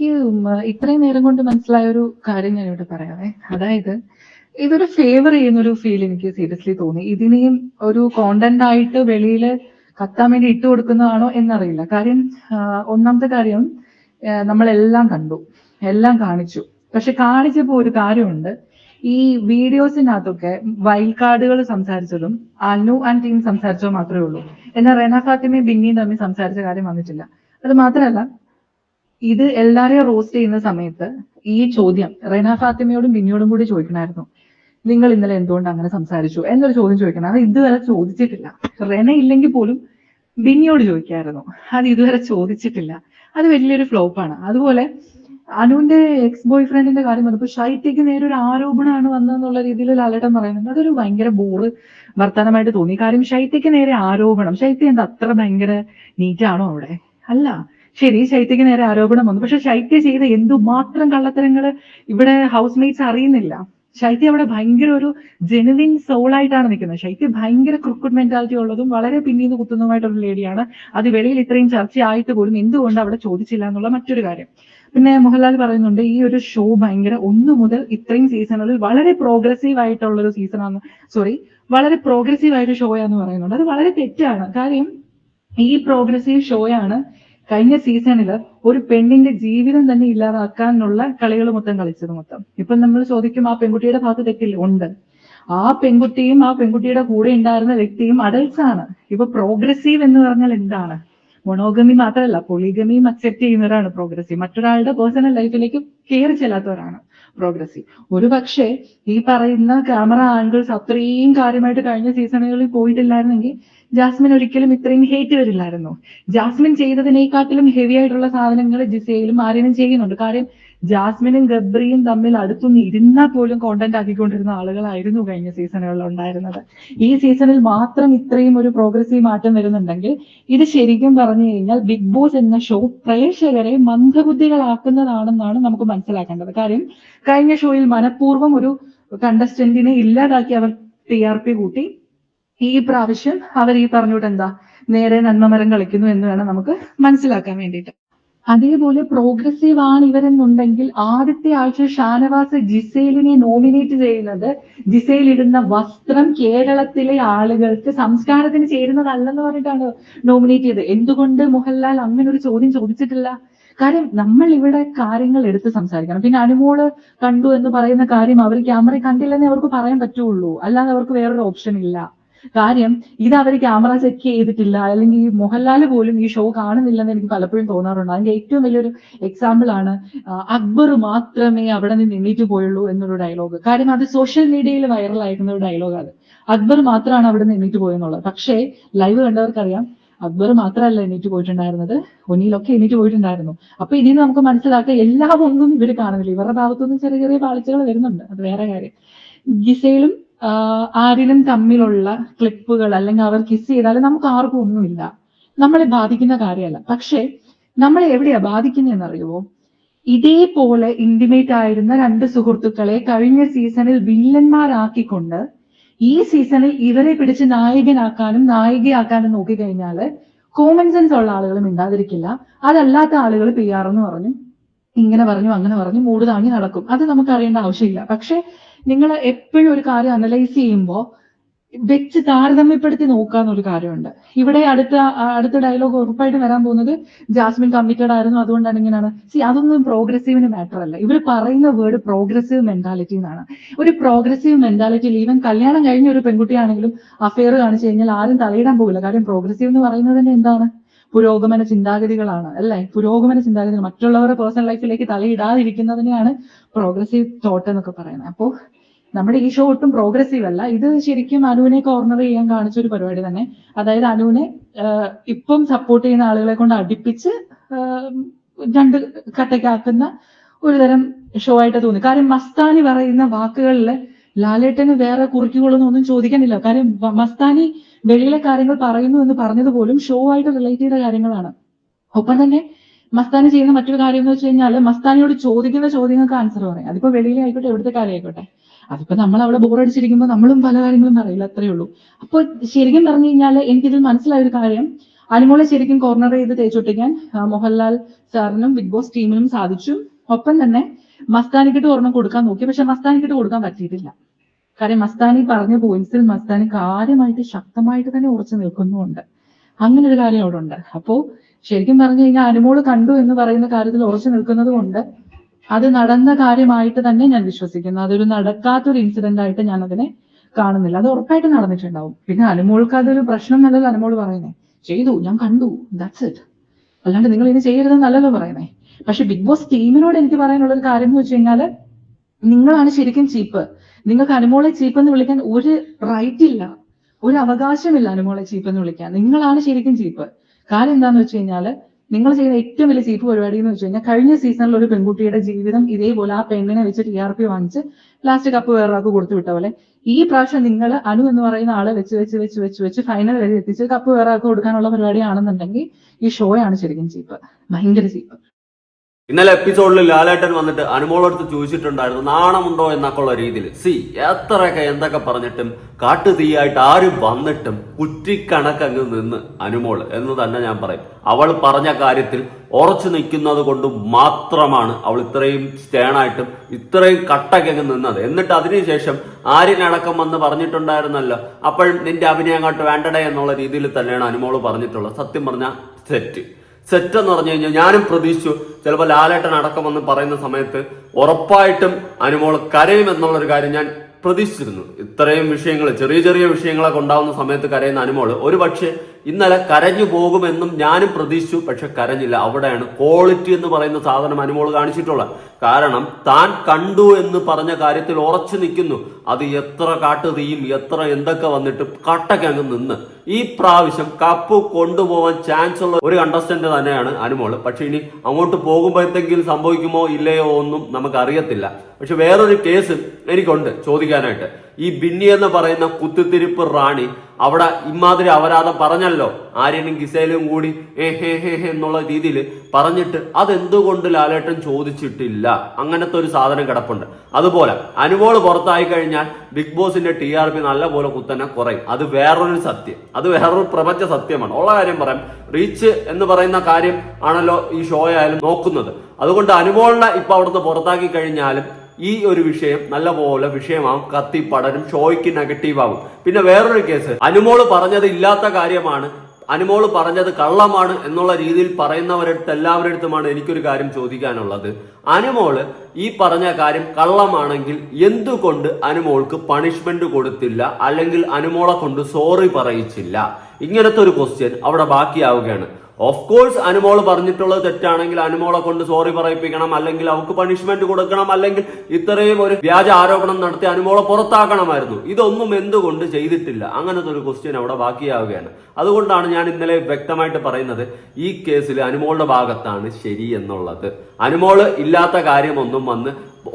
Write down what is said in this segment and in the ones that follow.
എനിക്ക് ഇത്രയും നേരം കൊണ്ട് മനസ്സിലായ ഒരു കാര്യം ഞാൻ ഇവിടെ പറയാവേ. അതായത് ഇതൊരു ഫേവർ ചെയ്യുന്ന ഒരു ഫീൽ എനിക്ക് സീരിയസ്ലി തോന്നി. ഇതിനെയും ഒരു കോണ്ടന്റ് ആയിട്ട് വെളിയിൽ കത്താൻ വേണ്ടി ഇട്ട് കൊടുക്കുന്നതാണോ എന്നറിയില്ല. കാര്യം ഒന്നാമത്തെ കാര്യം നമ്മളെല്ലാം കണ്ടു. എല്ലാം കാണിച്ചു. പക്ഷെ കാണിച്ചപ്പോ ഒരു കാര്യമുണ്ട്. ഈ വീഡിയോസിനകത്തൊക്കെ വൈൽഡ് കാർഡുകൾ സംസാരിച്ചതും അനു ആൻഡ് ടീം സംസാരിച്ചതും മാത്രമേ ഉള്ളൂ. എന്നാൽ റെന ഫാത്തിമയും ബിന്നിയും തമ്മിൽ സംസാരിച്ച കാര്യം വന്നിട്ടില്ല. അത് മാത്രമല്ല ഇത് എല്ലാരെയും റോസ്റ്റ് ചെയ്യുന്ന സമയത്ത് ഈ ചോദ്യം റെന ഫാത്തിമയോടും ബിന്നിയോടും കൂടി ചോദിക്കണമായിരുന്നു നിങ്ങൾ ഇന്നലെ എന്തുകൊണ്ട് അങ്ങനെ സംസാരിച്ചു? എന്നൊരു ചോദ്യം ചോദിക്കണം. അത് ഇതുവരെ ചോദിച്ചിട്ടില്ല. റെന ഇല്ലെങ്കിൽ പോലും ബിന്നിയോട് ചോദിക്കായിരുന്നു. അത് ഇതുവരെ ചോദിച്ചിട്ടില്ല. അത് വലിയൊരു ഫ്ലോപ്പാണ് അതുപോലെ അനുവിന്റെ എക്സ് ബോയ് ഫ്രണ്ടിന്റെ കാര്യം വന്നപ്പോൾ ഷൈറ്റയ്ക്ക് നേരെ ഒരു ആരോപണമാണ് വന്നതെന്നുള്ള രീതിയിൽ ലാലേട്ടൻ പറയുന്നുണ്ട്. അതൊരു ഭയങ്കര ബോറ് വർത്തമാനമായിട്ട് തോന്നി. കാര്യം ഷൈറ്റയ്ക്ക് നേരെ ആരോപണം. ഷൈറ്റ എന്താ അത്ര ഭയങ്കര നീറ്റാണോ അവിടെ? അല്ല. ശരി ശൈത്യക്ക് നേരെ ആരോപണം വന്നു. പക്ഷെ ശൈത്യ ചെയ്ത എന്തുമാത്രം കള്ളത്തരങ്ങൾ ഇവിടെ ഹൗസ് മേറ്റ്സ് അറിയുന്നില്ല. ശൈത്യ അവിടെ ഭയങ്കര ഒരു ജെനുവിൻ സോളായിട്ടാണ് നിൽക്കുന്നത്. ശൈത്യ ഭയങ്കര ക്രിക്കറ്റ് മെന്റാലിറ്റി ഉള്ളതും വളരെ പിന്നീന്ന് കുത്തുന്നതുമായിട്ടുള്ള ലേഡിയാണ് അത് വെളിയിൽ ഇത്രയും ചർച്ചയായിട്ട് പോലും എന്തുകൊണ്ട് അവിടെ ചോദിച്ചില്ല എന്നുള്ള മറ്റൊരു കാര്യം. പിന്നെ മോഹൻലാൽ പറയുന്നുണ്ട് ഈ ഒരു ഷോ ഭയങ്കര ഒന്ന് മുതൽ ഇത്രയും സീസണുകളിൽ വളരെ പ്രോഗ്രസീവ് ആയിട്ടുള്ള ഒരു സീസണാണ് സോറി വളരെ പ്രോഗ്രസീവ് ആയിട്ട് ഷോയാന്ന് പറയുന്നുണ്ട്. അത് വളരെ തെറ്റാണ്. കാര്യം ഈ പ്രോഗ്രസീവ് ഷോയാണ് കഴിഞ്ഞ സീസണിൽ ഒരു പെണ്ണിന്റെ ജീവിതം തന്നെ ഇല്ലാതാക്കാനുള്ള കളികൾ മൊത്തം കളിച്ചത് മൊത്തം. ഇപ്പൊ നമ്മൾ ചോദിക്കും ആ പെൺകുട്ടിയുടെ ഭാഗത്ത് തെറ്റില്ല? ഉണ്ട്. ആ പെൺകുട്ടിയും ആ പെൺകുട്ടിയുടെ കൂടെ ഉണ്ടായിരുന്ന വ്യക്തിയും അഡൽട്സ് ആണ് ഇപ്പൊ പ്രോഗ്രസീവ് എന്ന് പറഞ്ഞാൽ എന്താണ്? മൊണോഗമി മാത്രമല്ല പൊളിഗമിയും അക്സെപ്റ്റ് ചെയ്യുന്നവരാണ് പ്രോഗ്രസീവ് മറ്റൊരാളുടെ പേഴ്സണൽ ലൈഫിലേക്ക് കയറി ചെല്ലാത്തവരാണ് പ്രോഗ്രസീവ് ഒരു പക്ഷേ ഈ പറയുന്ന ക്യാമറ ആംഗിൾസ് അത്രയും കാര്യമായിട്ട് കഴിഞ്ഞ സീസണുകളിൽ പോയിട്ടില്ലായിരുന്നെങ്കിൽ ജാസ്മിൻ ഒരിക്കലും ഇത്രയും ഹേറ്റ് വരില്ലായിരുന്നു. ജാസ്മിൻ ചെയ്തതിനേക്കാട്ടിലും ഹെവി ആയിട്ടുള്ള സാധനങ്ങൾ ജിസയിലും ആര്യനും ചെയ്യുന്നുണ്ട്. കാര്യം ജാസ്മിനും ഗബ്രിയും തമ്മിൽ അടുത്തുനിന്ന് ഇരുന്നാൽ പോലും കോണ്ടന്റ് ആക്കിക്കൊണ്ടിരുന്ന ആളുകളായിരുന്നു കഴിഞ്ഞ സീസണുകളിൽ ഉണ്ടായിരുന്നത്. ഈ സീസണിൽ മാത്രം ഇത്രയും ഒരു പ്രോഗ്രസീവ് മാറ്റം വരുന്നുണ്ടെങ്കിൽ ഇത് ശരിക്കും പറഞ്ഞു കഴിഞ്ഞാൽ ബിഗ് ബോസ് എന്ന ഷോ പ്രേക്ഷകരെ മന്ദബുദ്ധികളാക്കുന്നതാണെന്നാണ് നമുക്ക് മനസ്സിലാക്കേണ്ടത്. കാര്യം കഴിഞ്ഞ ഷോയിൽ മനഃപൂർവം ഒരു കണ്ടസ്റ്റന്റിനെ ഇല്ലാതാക്കി അവർ ടി ആർ പി കൂട്ടി. ഈ പ്രാവശ്യം അവർ ഈ പറഞ്ഞുകൊണ്ട് എന്താ നേരെ നന്മമരം കളിക്കുന്നു എന്ന് വേണം നമുക്ക് മനസ്സിലാക്കാൻ വേണ്ടിയിട്ട്. അതേപോലെ പ്രോഗ്രസീവ് ആണ് ഇവരെന്നുണ്ടെങ്കിൽ ആദ്യത്തെ ആഴ്ച ഷാനവാസ് ജിസേലിനെ നോമിനേറ്റ് ചെയ്യുന്നത് ജിസേൽ ഇടുന്ന വസ്ത്രം കേരളത്തിലെ ആളുകൾക്ക് സംസ്കാരത്തിന് ചേരുന്നതല്ലെന്ന് പറഞ്ഞിട്ടാണ് നോമിനേറ്റ് ചെയ്തത്. എന്തുകൊണ്ട് മോഹൻലാൽ അങ്ങനെ ഒരു ചോദ്യം ചോദിച്ചിട്ടില്ല? കാര്യം നമ്മൾ ഇവിടെ കാര്യങ്ങൾ എടുത്ത് സംസാരിക്കണം. പിന്നെ അനുമോൾ കണ്ടു എന്ന് പറയുന്ന കാര്യം അവർ ക്യാമറ കണ്ടില്ലെന്നേ അവർക്ക് പറയാൻ പറ്റുള്ളൂ. അല്ലാതെ അവർക്ക് വേറൊരു ഓപ്ഷൻ ഇല്ല. കാര്യം ഇത് അവർ ക്യാമറ ചെക്ക് ചെയ്തിട്ടില്ല. അല്ലെങ്കിൽ ഈ മോഹൻലാൽ പോലും ഈ ഷോ കാണുന്നില്ലെന്ന് എനിക്ക് പലപ്പോഴും തോന്നാറുണ്ട്. അതിന്റെ ഏറ്റവും വലിയൊരു എക്സാമ്പിൾ ആണ് അക്ബർ മാത്രമേ അവിടെ നിന്ന് എണ്ണീറ്റ് പോയുള്ളൂ എന്നൊരു ഡയലോഗ് കാര്യം അത് സോഷ്യൽ മീഡിയയിൽ വൈറൽ ആയിരുന്ന ഒരു ഡയലോഗ് അത് അക്ബർ മാത്രമാണ് അവിടെ നിന്ന് എണ്ണീറ്റ് പോയെന്നുള്ളത്. പക്ഷേ ലൈവ് കണ്ടവർക്കറിയാം അക്ബർ മാത്രമല്ല എണീറ്റ് പോയിട്ടുണ്ടായിരുന്നത്. ഒന്നിയിലൊക്കെ എണീറ്റ് പോയിട്ടുണ്ടായിരുന്നു. അപ്പൊ നിന്ന് നമുക്ക് മനസ്സിലാക്കാം എല്ലാ ഒന്നും ഇവർ കാണുന്നില്ല. ഇവരുടെ ഭാഗത്തുനിന്ന് ചെറിയ ചെറിയ പാളിച്ചകൾ വരുന്നുണ്ട്. അത് വേറെ കാര്യം. ഗിസയിലും ആരിലും തമ്മിലുള്ള ക്ലിപ്പുകൾ അല്ലെങ്കിൽ അവർ കിസ് ചെയ്താൽ നമുക്ക് ആർക്കും ഒന്നുമില്ല. നമ്മളെ ബാധിക്കുന്ന കാര്യമല്ല. പക്ഷേ നമ്മളെ എവിടെയാ ബാധിക്കുന്നതെന്ന് അറിയുമോ? ഇതേപോലെ ഇന്റിമേറ്റ് ആയിരുന്ന രണ്ട് സുഹൃത്തുക്കളെ കഴിഞ്ഞ സീസണിൽ വില്ലന്മാരാക്കിക്കൊണ്ട് ഈ സീസണിൽ ഇവരെ പിടിച്ച് നായകനാക്കാനും നായികയാക്കാനും നോക്കിക്കഴിഞ്ഞാൽ കോമൺ സെൻസ് ഉള്ള ആളുകൾ മിണ്ടാതിരിക്കില്ല. അതല്ലാത്ത ആളുകൾ പി എന്ന് പറഞ്ഞു. ഇങ്ങനെ പറഞ്ഞു അങ്ങനെ പറഞ്ഞു മൂട് താങ്ങി നടക്കും. അത് നമുക്ക് അറിയേണ്ട ആവശ്യമില്ല. പക്ഷെ നിങ്ങൾ എപ്പോഴും ഒരു കാര്യം അനലൈസ് ചെയ്യുമ്പോൾ വെച്ച് താരതമ്യപ്പെടുത്തി നോക്കാന്നൊരു കാര്യമുണ്ട്. ഇവിടെ അടുത്ത അടുത്ത ഡയലോഗ് ഉറപ്പായിട്ട് വരാൻ പോകുന്നത് ജാസ്മിൻ കമ്മിറ്റഡ് ആയിരുന്നു അതുകൊണ്ടാണ് ഇങ്ങനെയാണ്. സി അതൊന്നും പ്രോഗ്രസീവിന് മാറ്റർ അല്ല. ഇവർ പറയുന്ന വേർഡ് പ്രോഗ്രസീവ് മെന്റാലിറ്റി എന്നാണ്. ഒരു പ്രോഗ്രസീവ് മെന്റാലിറ്റിയിൽ ഈവൻ കല്യാണം കഴിഞ്ഞ ഒരു പെൺകുട്ടിയാണെങ്കിലും അഫെയർ കാണിച്ചു കഴിഞ്ഞാൽ ആരും തലയിടാൻ പോകില്ല. കാര്യം പ്രോഗ്രസീവ് എന്ന് പറയുന്നത് തന്നെ എന്താണ്? പുരോഗമന ചിന്താഗതികളാണ് അല്ലേ? പുരോഗമന ചിന്താഗതികൾ മറ്റുള്ളവരുടെ പേഴ്സണൽ ലൈഫിലേക്ക് തലയിടാതിരിക്കുന്നതിനെയാണ് പ്രോഗ്രസീവ് തോട്ട് എന്നൊക്കെ പറയുന്നത്. അപ്പോ നമ്മുടെ ഈ ഷോ ഒട്ടും പ്രോഗ്രസീവ് അല്ല. ഇത് ശരിക്കും അനുവിനെ കോർണർ ചെയ്യാൻ കാണിച്ച ഒരു പരിപാടി തന്നെ. അതായത് അനുവിനെ ഇപ്പം സപ്പോർട്ട് ചെയ്യുന്ന ആളുകളെ കൊണ്ട് അടുപ്പിച്ച് രണ്ട് കട്ടയ്ക്കാക്കുന്ന ഒരു തരം ഷോ ആയിട്ട് തോന്നി. കാര്യം മസ്താനി പറയുന്ന വാക്കുകളിൽ ലാലേട്ടന് വേറെ കുറിക്കുകളൊന്നും ഒന്നും ചോദിക്കാനില്ല. കാര്യം മസ്താനി വെളിയിലെ കാര്യങ്ങൾ പറയുന്നു എന്ന് പറഞ്ഞത് പോലും ഷോ ആയിട്ട് റിലേറ്റ് ചെയ്ത കാര്യങ്ങളാണ്. ഒപ്പം തന്നെ മസ്താനി ചെയ്യുന്ന മറ്റൊരു കാര്യം എന്ന് വെച്ച് കഴിഞ്ഞാൽ മസ്താനിയോട് ചോദിക്കുന്ന ചോദ്യങ്ങൾക്ക് ആൻസർ പറയും. അതിപ്പോ വെളിയിലെ ആയിക്കോട്ടെ എവിടുത്തെ കാര്യം ആയിക്കോട്ടെ. അതിപ്പോ നമ്മൾ അവിടെ ബോറടിച്ചിരിക്കുമ്പോൾ നമ്മളും പല കാര്യങ്ങളും പറയില്ല അത്രേ ഉള്ളൂ. അപ്പൊ ശരിക്കും പറഞ്ഞു കഴിഞ്ഞാൽ എനിക്കിതിൽ മനസ്സിലായ ഒരു കാര്യം. അനുമോളെ ശരിക്കും കോർണർ ചെയ്ത് തേച്ചൊട്ടിക്കാൻ മോഹൻലാൽ സാറിനും ബിഗ് ബോസ് ടീമിനും സാധിച്ചു. ഒപ്പം തന്നെ മസ്താനിക്കിട്ട് ഒരെണ്ണം കൊടുക്കാൻ നോക്കി. പക്ഷെ മസ്താനിക്കിട്ട് കൊടുക്കാൻ പറ്റിയിട്ടില്ല. കാര്യം മസ്താനി പറഞ്ഞ പോയിന്റ്സിൽ മസ്താനി കാര്യമായിട്ട് ശക്തമായിട്ട് തന്നെ ഉറച്ചു നിൽക്കുന്നുമുണ്ട്. അങ്ങനെ ഒരു കാര്യം അവിടെ ഉണ്ട് അപ്പോ ശരിക്കും പറഞ്ഞു കഴിഞ്ഞാൽ അനുമോൾ കണ്ടു എന്ന് പറയുന്ന കാര്യത്തിൽ ഉറച്ചു നിൽക്കുന്നത് കൊണ്ട് അത് നടന്ന കാര്യമായിട്ട് തന്നെ ഞാൻ വിശ്വസിക്കുന്നു. അതൊരു നടക്കാത്തൊരു ഇൻസിഡന്റ് ആയിട്ട് ഞാൻ അതിനെ കാണുന്നില്ല. അത് ഉറപ്പായിട്ട് നടന്നിട്ടുണ്ടാവും. പിന്നെ അനുമോൾക്ക് അതൊരു പ്രശ്നം നല്ലത് അനുമോൾ പറയുന്നേ. ചെയ്തു. ഞാൻ കണ്ടു. ദാറ്റ്സ് ഇറ്റ് അല്ലാണ്ട് നിങ്ങൾ ഇനി ചെയ്യരുതെന്നല്ലല്ലോ പറയുന്നേ. പക്ഷെ ബിഗ് ബോസ് ടീമിനോട് എനിക്ക് പറയാനുള്ള ഒരു കാര്യം എന്ന് വെച്ച് കഴിഞ്ഞാൽ നിങ്ങളാണ് ശരിക്കും ചീപ്പ്. നിങ്ങൾക്ക് അനുമോളെ ചീപ്പ് എന്ന് വിളിക്കാൻ ഒരു റൈറ്റ് ഇല്ല. ഒരു അവകാശമില്ല അനുമോളെ ചീപ്പ് എന്ന് വിളിക്കാൻ. നിങ്ങളാണ് ശരിക്കും ചീപ്പ്. കാരണം എന്താന്ന് വെച്ച് കഴിഞ്ഞാൽ നിങ്ങൾ ചെയ്യുന്ന ഏറ്റവും വലിയ ചീപ്പ് പരിപാടി എന്ന് വെച്ച് കഴിഞ്ഞാൽ കഴിഞ്ഞ സീസണിൽ ഒരു പെൺകുട്ടിയുടെ ജീവിതം ഇതേപോലെ ആ പെണ്ണിനെ വെച്ച് ടി ആർ പി വാങ്ങിച്ച് ലാസ്റ്റ് കപ്പ് വേറൊരാൾക്ക് കൊടുത്തു വിട്ട പോലെ ഈ പ്രാവശ്യം നിങ്ങൾ അനു എന്ന് പറയുന്ന ആളെ വെച്ച് വെച്ച് വെച്ച് വെച്ച് വെച്ച് ഫൈനൽ വരെ എത്തിച്ച് കപ്പ് വേറെ ആൾക്ക് കൊടുക്കാനുള്ള പരിപാടിയാണെന്നുണ്ടെങ്കിൽ ഈ ഷോയാണ് ശരിക്കും ചീപ്പ്. ഭയങ്കര ചീപ്പ്. ഇന്നലെ എപ്പിസോഡിൽ ലാലേട്ടൻ വന്നിട്ട് അനുമോളടുത്ത് ചോദിച്ചിട്ടുണ്ടായിരുന്നു നാണമുണ്ടോ എന്നൊക്കെയുള്ള രീതിയിൽ. സി എത്രയൊക്കെ എന്തൊക്കെ പറഞ്ഞിട്ടും കാട്ടു തീയായിട്ട് ആരും വന്നിട്ടും കുറ്റിക്കണക്കങ്ങ് നിന്ന് അനുമോൾ എന്ന് തന്നെ ഞാൻ പറയും. അവൾ പറഞ്ഞ കാര്യത്തിൽ ഉറച്ചു നിൽക്കുന്നത് കൊണ്ട് മാത്രമാണ് അവൾ ഇത്രയും സ്റ്റേണായിട്ടും ഇത്രയും കട്ടക്കങ്ങ് നിന്നത്. എന്നിട്ട് അതിനുശേഷം ആര്യനടക്കം വന്ന് പറഞ്ഞിട്ടുണ്ടായിരുന്നല്ലോ അപ്പോഴും നിന്റെ അഭിനയം അങ്ങോട്ട് വേണ്ടടേ എന്നുള്ള രീതിയിൽ തന്നെയാണ് അനുമോൾ പറഞ്ഞിട്ടുള്ളത്. സത്യം പറഞ്ഞ സെറ്റ് സെറ്റ് എന്ന് പറഞ്ഞു കഴിഞ്ഞാൽ ഞാനും പ്രതീക്ഷിച്ചു ചിലപ്പോൾ ലാലേട്ടൻ അടക്കം വന്ന് പറയുന്ന സമയത്ത് ഉറപ്പായിട്ടും അനുമോൾ കരയും എന്നുള്ളൊരു കാര്യം ഞാൻ പ്രതീക്ഷിച്ചിരുന്നു. ഇത്രയും വിഷയങ്ങൾ ചെറിയ ചെറിയ വിഷയങ്ങളൊക്കെ ഉണ്ടാവുന്ന സമയത്ത് കരയുന്ന അനുമോൾ ഒരു പക്ഷേ ഇന്നലെ കരഞ്ഞു പോകുമെന്നും ഞാനും പ്രതീക്ഷിച്ചു. പക്ഷെ കരഞ്ഞില്ല. അവിടെയാണ് ക്വാളിറ്റി എന്ന് പറയുന്ന സാധനം അനുമോൾ കാണിച്ചിട്ടുള്ളത്. കാരണം താൻ കണ്ടു എന്ന് പറഞ്ഞ കാര്യത്തിൽ ഉറച്ചു നിൽക്കുന്നു. അത് എത്ര കാട്ടു തീയും എത്ര എന്തൊക്കെ വന്നിട്ട് കട്ടക്കങ്ങ് നിന്ന്. ഈ പ്രാവശ്യം കപ്പ് കൊണ്ടുപോകാൻ ചാൻസ് ഉള്ള ഒരു കണ്ടസ്റ്റന്റ് തന്നെയാണ് അനുമോൾ. പക്ഷെ ഇനി അങ്ങോട്ട് പോകുമ്പോഴത്തെങ്കിലും സംഭവിക്കുമോ ഇല്ലയോ ഒന്നും നമുക്ക് അറിയത്തില്ല പക്ഷെ വേറൊരു കേസ് എനിക്കുണ്ട്. ചോദിക്കാനായിട്ട്. ഈ ബിന്നി എന്ന് പറയുന്ന കുത്തുതിരിപ്പ് റാണി അവിടെ ഇമാതിരി അപരാധം പറഞ്ഞല്ലോ. ആര്യനും ഗിസേലും കൂടി ഏ ഹേ ഹേ ഹേ എന്നുള്ള രീതിയിൽ പറഞ്ഞിട്ട് അതെന്തുകൊണ്ട് ലാലേട്ടൻ ചോദിച്ചിട്ടില്ല? അങ്ങനത്തെ ഒരു സാധനം കിടപ്പുണ്ട്. അതുപോലെ അനുമോൾ പുറത്തായി കഴിഞ്ഞാൽ ബിഗ് ബോസിന്റെ ടി ആർ പി നല്ല പോലെ കുത്തനെ കുറയും. അത് വേറൊരു സത്യം. അത് വേറൊരു പ്രപഞ്ച സത്യമാണ്. ഉള്ള കാര്യം പറയാം. റീച്ച് എന്ന് പറയുന്ന കാര്യം ആണല്ലോ ഈ ഷോ ആയാലും നോക്കുന്നത്. അതുകൊണ്ട് അനുമോളിനെ ഇപ്പൊ അവിടുന്ന് പുറത്താക്കി കഴിഞ്ഞാലും ഈ ഒരു വിഷയം നല്ലപോലെ വിഷയമാവും കത്തി പടരും ഷോയ്ക്ക് നെഗറ്റീവ് ആവും. പിന്നെ വേറൊരു കേസ് അനുമോൾ പറഞ്ഞത് ഇല്ലാത്ത കാര്യമാണ് അനുമോൾ പറഞ്ഞത് കള്ളമാണ് എന്നുള്ള രീതിയിൽ പറയുന്നവരടുത്ത് എല്ലാവരുടെ അടുത്തുമാണ് എനിക്കൊരു കാര്യം ചോദിക്കാനുള്ളത്. അനുമോൾ ഈ പറഞ്ഞ കാര്യം കള്ളമാണെങ്കിൽ എന്തുകൊണ്ട് അനുമോൾക്ക് പണിഷ്മെന്റ് കൊടുത്തില്ല അല്ലെങ്കിൽ അനുമോളെ കൊണ്ട് സോറി പറയിച്ചില്ല? ഇങ്ങനത്തെ ഒരു ക്വസ്റ്റ്യൻ അവിടെ ബാക്കിയാവുകയാണ്. ഓഫ് കോഴ്സ് അനുമോൾ പറഞ്ഞിട്ടുള്ളത് തെറ്റാണെങ്കിൽ അനുമോളെ കൊണ്ട് സോറി പറയിപ്പിക്കണം അല്ലെങ്കിൽ അവർക്ക് പണിഷ്മെന്റ് കൊടുക്കണം അല്ലെങ്കിൽ ഇത്രയും ഒരു വ്യാജ ആരോപണം നടത്തി അനുമോളെ പുറത്താക്കണമായിരുന്നു. ഇതൊന്നും എന്തുകൊണ്ട് ചെയ്തിട്ടില്ല? അങ്ങനത്തെ ഒരു ക്വസ്റ്റ്യൻ അവിടെ ബാക്കിയാവുകയാണ്. അതുകൊണ്ടാണ് ഞാൻ ഇന്നലെ വ്യക്തമായിട്ട് പറയുന്നത് ഈ കേസിൽ അനുമോളുടെ ഭാഗത്താണ് ശരി എന്നുള്ളത്. അനുമോൾ ഇല്ലാത്ത കാര്യമൊന്നും വന്ന്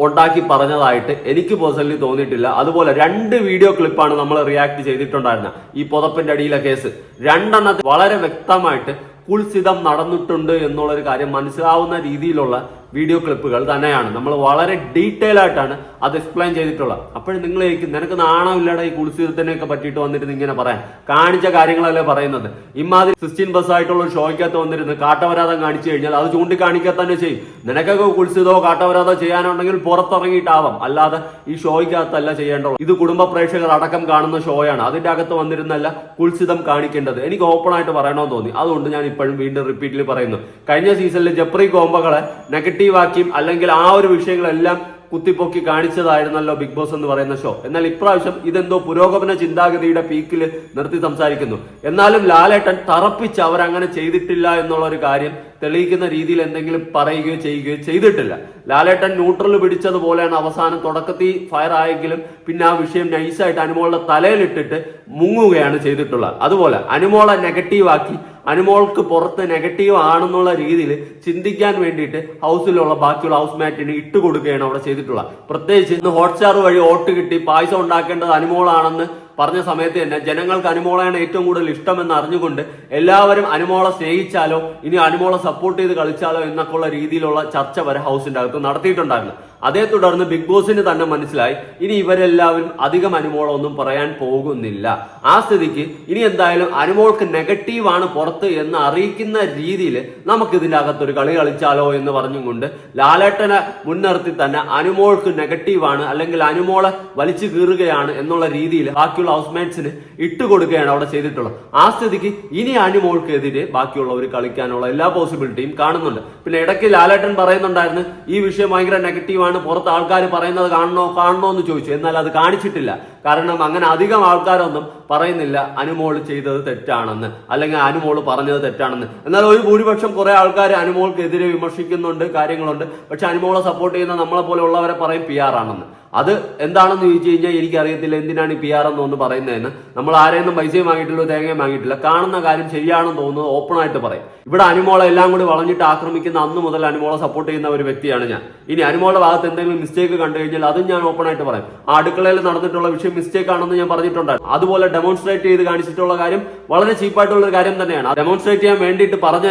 ഉണ്ടാക്കി പറഞ്ഞതായിട്ട് എനിക്ക് പേഴ്സണലി തോന്നിയിട്ടില്ല. അതുപോലെ രണ്ട് വീഡിയോ ക്ലിപ്പാണ് നമ്മൾ റിയാക്ട് ചെയ്തിട്ടുണ്ടായിരുന്നത് ഈ പുതപ്പിന്റെ അടിയിലെ കേസ്. രണ്ടെണ്ണത്തിൽ വളരെ വ്യക്തമായിട്ട് കുൽസിതം നടന്നിട്ടുണ്ട് എന്നുള്ളൊരു കാര്യം മനസ്സിലാവുന്ന രീതിയിലുള്ള വീഡിയോ ക്ലിപ്പുകൾ തന്നെയാണ്. നമ്മൾ വളരെ ഡീറ്റെയിൽ ആയിട്ടാണ് അത് എക്സ്പ്ലെയിൻ ചെയ്തിട്ടുള്ളത്. അപ്പോഴും നിങ്ങൾ നിനക്ക് നാണമില്ലട ഈ കുൽസിതത്തിനെയൊക്കെ പറ്റിയിട്ട് വന്നിരുന്ന് ഇങ്ങനെ പറയാൻ? കാണിച്ച കാര്യങ്ങളല്ലേ പറയുന്നത്. ഇമാതിരി സിസ്റ്റീൻ ബസ് ആയിട്ടുള്ള ഒരു ഷോയ്ക്കകത്ത് വന്നിരുന്ന് കാട്ടവരാതം കാണിച്ചു കഴിഞ്ഞാൽ അത് ചൂണ്ടിക്കാണിക്കുക തന്നെ ചെയ്യും. നിനക്കൊക്കെ കുളിസീതോ കാട്ടവരാതോ ചെയ്യാനുണ്ടെങ്കിൽ പുറത്തിറങ്ങിയിട്ടാവാം. അല്ലാതെ ഈ ഷോയ്ക്കകത്തല്ല ചെയ്യേണ്ടത്. ഇത് കുടുംബ പ്രേക്ഷകർ അടക്കം കാണുന്ന ഷോയാണ്. അതിന്റെ അകത്ത് വന്നിരുന്നല്ല കുൽസിതം കാണിക്കേണ്ടത്. എനിക്ക് ഓപ്പൺ ആയിട്ട് പറയണമെന്ന് തോന്നി. അതുകൊണ്ട് ഞാൻ ഇപ്പോഴും വീണ്ടും റിപ്പീറ്റിൽ പറയുന്നു. കഴിഞ്ഞ സീസണിൽ ജപ്രി കോമ്പകളെ നെഗറ്റീവ് ആക്കിയും അല്ലെങ്കിൽ ആ ഒരു വിഷയങ്ങളെല്ലാം കുത്തിപ്പൊക്കി കാണിച്ചതായിരുന്നല്ലോ ബിഗ് ബോസ് എന്ന് പറയുന്ന ഷോ എന്നാൽ ഇപ്രാവശ്യം ഇതെന്തോ പുരോഗമന ചിന്താഗതിയുടെ പീക്കിൽ നിർത്തി സംസാരിക്കുന്നു. എന്നാലും ലാലേട്ടൻ തറപ്പിച്ച് അവരങ്ങനെ ചെയ്തിട്ടില്ല എന്നുള്ള ഒരു കാര്യം തെളിയിക്കുന്ന രീതിയിൽ എന്തെങ്കിലും പറയുകയോ ചെയ്യുകയോ ചെയ്തിട്ടില്ല. ലാലേട്ടൻ ന്യൂട്രൽ പിടിച്ചതുപോലെയാണ് അവസാനം തുടക്കത്തിൽ ഫയർ ആയെങ്കിലും പിന്നെ ആ വിഷയം നൈസായിട്ട് അനുമോളുടെ തലയിലിട്ടിട്ട് മുങ്ങുകയാണ് ചെയ്തിട്ടുള്ളത്. അതുപോലെ അനുമോളെ നെഗറ്റീവ് ആക്കി അനുമോൾക്ക് പുറത്ത് നെഗറ്റീവ് ആണെന്നുള്ള രീതിയിൽ ചിന്തിക്കാൻ വേണ്ടിയിട്ട് ഹൗസിലുള്ള ബാക്കിയുള്ള ഹൗസ് മാറ്റിന് ഇട്ട് കൊടുക്കുകയാണ് അവിടെ ചെയ്തിട്ടുള്ളത്. പ്രത്യേകിച്ച് ഇന്ന് ഹോട്ട്സ്റ്റാർ വഴി വോട്ട് കിട്ടി പായസം ഉണ്ടാക്കേണ്ടത് അനുമോളാണെന്ന് പറഞ്ഞ സമയത്ത് തന്നെ ജനങ്ങൾക്ക് അനുമോളയാണ് ഏറ്റവും കൂടുതൽ ഇഷ്ടമെന്ന് അറിഞ്ഞുകൊണ്ട് എല്ലാവരും അനുമോളെ സ്നേഹിച്ചാലോ ഇനി അനുമോളെ സപ്പോർട്ട് ചെയ്ത് കളിച്ചാലോ എന്നൊക്കെയുള്ള രീതിയിലുള്ള ചർച്ച വരെ ഹൗസിന്റെ അകത്ത് നടത്തിയിട്ടുണ്ടായിരുന്നു. അതേ തുടർന്ന് ബിഗ് ബോസിന് തന്നെ മനസ്സിലായി ഇനി ഇവരെല്ലാവരും അധികം അനുമോളൊന്നും പറയാൻ പോകുന്നില്ല. ആ സ്ഥിതിക്ക് ഇനി എന്തായാലും അനുമോൾക്ക് നെഗറ്റീവ് ആണ് പുറത്ത് എന്ന് അറിയിക്കുന്ന രീതിയിൽ നമുക്ക് ഇതിന്റെ അകത്തൊരു കളി കളിച്ചാലോ എന്ന് പറഞ്ഞുകൊണ്ട് ലാലേട്ടനെ മുൻനിർത്തി തന്നെ അനുമോൾക്ക് നെഗറ്റീവ് ആണ് അല്ലെങ്കിൽ അനുമോളെ വലിച്ചു കീറുകയാണ് എന്നുള്ള രീതിയിൽ ബാക്കിയുള്ള ഹൗസ്മേറ്റ്സിന് ഇട്ടുകൊടുക്കുകയാണ് അവിടെ ചെയ്തിട്ടുള്ളത്. ആ സ്ഥിതിക്ക് ഇനി അനുമോൾക്കെതിരെ ബാക്കിയുള്ളവർ കളിക്കാനുള്ള എല്ലാ പോസിബിലിറ്റിയും കാണുന്നുണ്ട്. പിന്നെ ഇടയ്ക്ക് ലാലേട്ടൻ പറയുന്നുണ്ടായിരുന്നു ഈ വിഷയം ഭയങ്കര നെഗറ്റീവാണ് പുറത്ത് ആൾക്കാർ പറയുന്നത് കാണണോ കാണണോ എന്ന് ചോദിച്ചു. എന്നാൽ അത് കാണിച്ചിട്ടില്ല. കാരണം അങ്ങനെ അധികം ആൾക്കാരൊന്നും പറയുന്നില്ല അനുമോൾ ചെയ്തത് തെറ്റാണെന്ന്. അല്ലെങ്കിൽ അനുമോൾ പറഞ്ഞത് തെറ്റാണെന്ന്. എന്നാൽ ഒരു ഭൂരിപക്ഷം കുറെ ആൾക്കാർ അനുമോൾക്കെതിരെ വിമർശിക്കുന്നുണ്ട് കാര്യങ്ങളുണ്ട്. പക്ഷെ അനുമോളെ സപ്പോർട്ട് ചെയ്യുന്ന നമ്മളെ പോലെ ഉള്ളവരെ പറയും പി ആർ ആണെന്ന്. അത് എന്താണെന്ന് ചോദിച്ചു കഴിഞ്ഞാൽ എനിക്കറിയത്തില്ല. എന്തിനാണ് ഈ പി ആർ എന്ന് ഒന്ന് പറയുന്നതെന്ന്. നമ്മൾ ആരെയൊന്നും പൈസയും വാങ്ങിയിട്ടില്ല തേങ്ങയും വാങ്ങിയിട്ടില്ല. കാണുന്ന കാര്യം ശരിയാണെന്ന് തോന്നുന്നത് ഓപ്പൺ ആയിട്ട് പറയും. ഇവിടെ അനുമോളെ എല്ലാം കൂടി വളഞ്ഞിട്ട് ആക്രമിക്കുന്ന അന്ന് മുതൽ അനുമോളെ സപ്പോർട്ട് ചെയ്യുന്ന ഒരു വ്യക്തിയാണ് ഞാൻ. ഇനി അനുമോളുടെ ഭാഗത്ത് എന്തെങ്കിലും മിസ്റ്റേക്ക് കണ്ടു കഴിഞ്ഞാൽ അതും ഞാൻ ഓപ്പൺ ആയിട്ട് പറയും. ആ അടുക്കളയിൽ നടന്നിട്ടുള്ള വിഷയം മിസ്റ്റേക്ക് ആണെന്ന് ഞാൻ പറഞ്ഞിട്ടുണ്ടായിരുന്നു. അതുപോലെ ഡെമോൺസ്ട്രേറ്റ് ചെയ്ത് കാണിച്ചിട്ടുള്ള കാര്യം വളരെ ചീപ്പായിട്ടുള്ള ഒരു കാര്യം തന്നെയാണ്. ഡെമോൺസ്ട്രേറ്റ് ചെയ്യാൻ വേണ്ടിയിട്ട് പറഞ്ഞ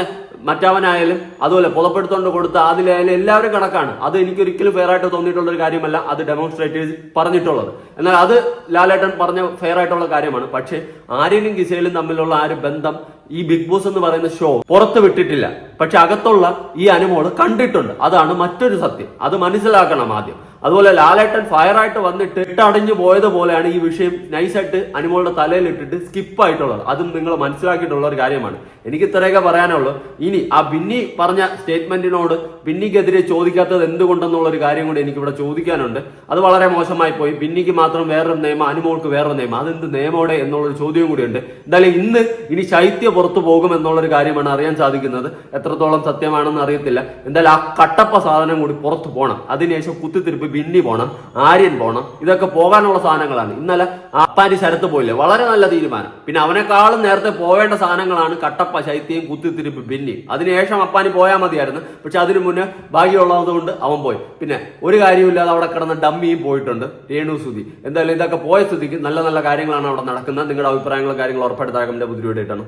മറ്റവനായാലും അതുപോലെ പുതപ്പെടുത്തോണ്ട് കൊടുത്ത അതിലായാലും എല്ലാവരും കണക്കാണ്. അത് എനിക്ക് ഒരിക്കലും ഫെയർ ആയിട്ട് തോന്നിയിട്ടുള്ള ഒരു കാര്യമല്ല അത് ഡെമോൺസ്ട്രേറ്റീവ് പറഞ്ഞിട്ടുള്ളത്. എന്നാൽ അത് ലാലേട്ടൻ പറഞ്ഞ ഫെയർ ആയിട്ടുള്ള കാര്യമാണ്. പക്ഷേ ആര്യനും കിസയിലും തമ്മിലുള്ള ആ ഒരു ബന്ധം ഈ ബിഗ് ബോസ് എന്ന് പറയുന്ന ഷോ പുറത്ത് വിട്ടിട്ടില്ല. പക്ഷെ അകത്തുള്ള ഈ അനുമോൾ കണ്ടിട്ടുണ്ട്. അതാണ് മറ്റൊരു സത്യം. അത് മനസ്സിലാക്കണം ആദ്യം. അതുപോലെ ലാലേട്ടൻ ഫയറായിട്ട് വന്നിട്ട് ഇട്ടടഞ്ഞു പോയതുപോലെയാണ് ഈ വിഷയം നൈസായിട്ട് അനുമോളുടെ തലയിൽ ഇട്ടിട്ട് സ്കിപ്പ് ആയിട്ടുള്ളത് അതും നിങ്ങൾ മനസ്സിലാക്കിയിട്ടുള്ള ഒരു കാര്യമാണ്. എനിക്ക് ഇത്രയൊക്കെ പറയാനുള്ളൂ. ഇനി ആ ബിന്നി പറഞ്ഞ സ്റ്റേറ്റ്മെന്റിനോട് ബിന്നിക്കെതിരെ ചോദിക്കാത്തത് എന്തുകൊണ്ടെന്നുള്ള ഒരു കാര്യം കൂടി എനിക്ക് ഇവിടെ ചോദിക്കാനുണ്ട്. അത് വളരെ മോശമായി പോയി. ബിന്നിക്ക് മാത്രം വേറൊരു നിയമം അനുമോൾക്ക് വേറൊരു നിയമം. അതെന്ത് നിയമോടെ എന്നുള്ളൊരു ചോദ്യവും കൂടിയുണ്ട്. എന്തായാലും ഇന്ന് ഇനി ശൈത്യ പുറത്തു പോകും എന്നുള്ളൊരു കാര്യമാണ് അറിയാൻ സാധിക്കുന്നത്. എത്രത്തോളം സത്യമാണെന്ന് അറിയത്തില്ല. എന്തായാലും ആ കട്ടപ്പ സാധനം കൂടി പുറത്തു പോകണം അതിനുശേഷം കുത്തിത്തിരിപ്പ് ബിന്നി പോകണം ആര്യൻ പോകണം ഇതൊക്കെ പോകാനുള്ള സാധനങ്ങളാണ്. ഇന്നലെ അപ്പാരി ശരത്ത് പോയില്ലേ? വളരെ നല്ല തീരുമാനം. പിന്നെ അവനെക്കാളും നേരത്തെ പോവേണ്ട സാധനങ്ങളാണ് കട്ടപ്പ ശൈത്യം കുത്തിത്തിരിപ്പ് ബിന്നി. അതിനുശേഷം അപ്പാനി പോയാൽ മതിയായിരുന്നു. പക്ഷെ അതിനു മുന്നേ ഭാഗ്യമുള്ളത് കൊണ്ട് അവൻ പോയി. പിന്നെ ഒരു കാര്യമില്ലാതെ അവിടെ കിടന്ന ഡമ്മിയും പോയിട്ടുണ്ട് രേണു സുതി എന്തായാലും ഇതൊക്കെ പോയ സ്ഥിതിക്ക് നല്ല നല്ല കാര്യങ്ങളാണ് അവിടെ നടക്കുന്നത്. നിങ്ങളുടെ അഭിപ്രായങ്ങളും കാര്യങ്ങളും ഉറപ്പെടുത്താൻ ബുദ്ധിമുട്ടായിട്ടാണ്.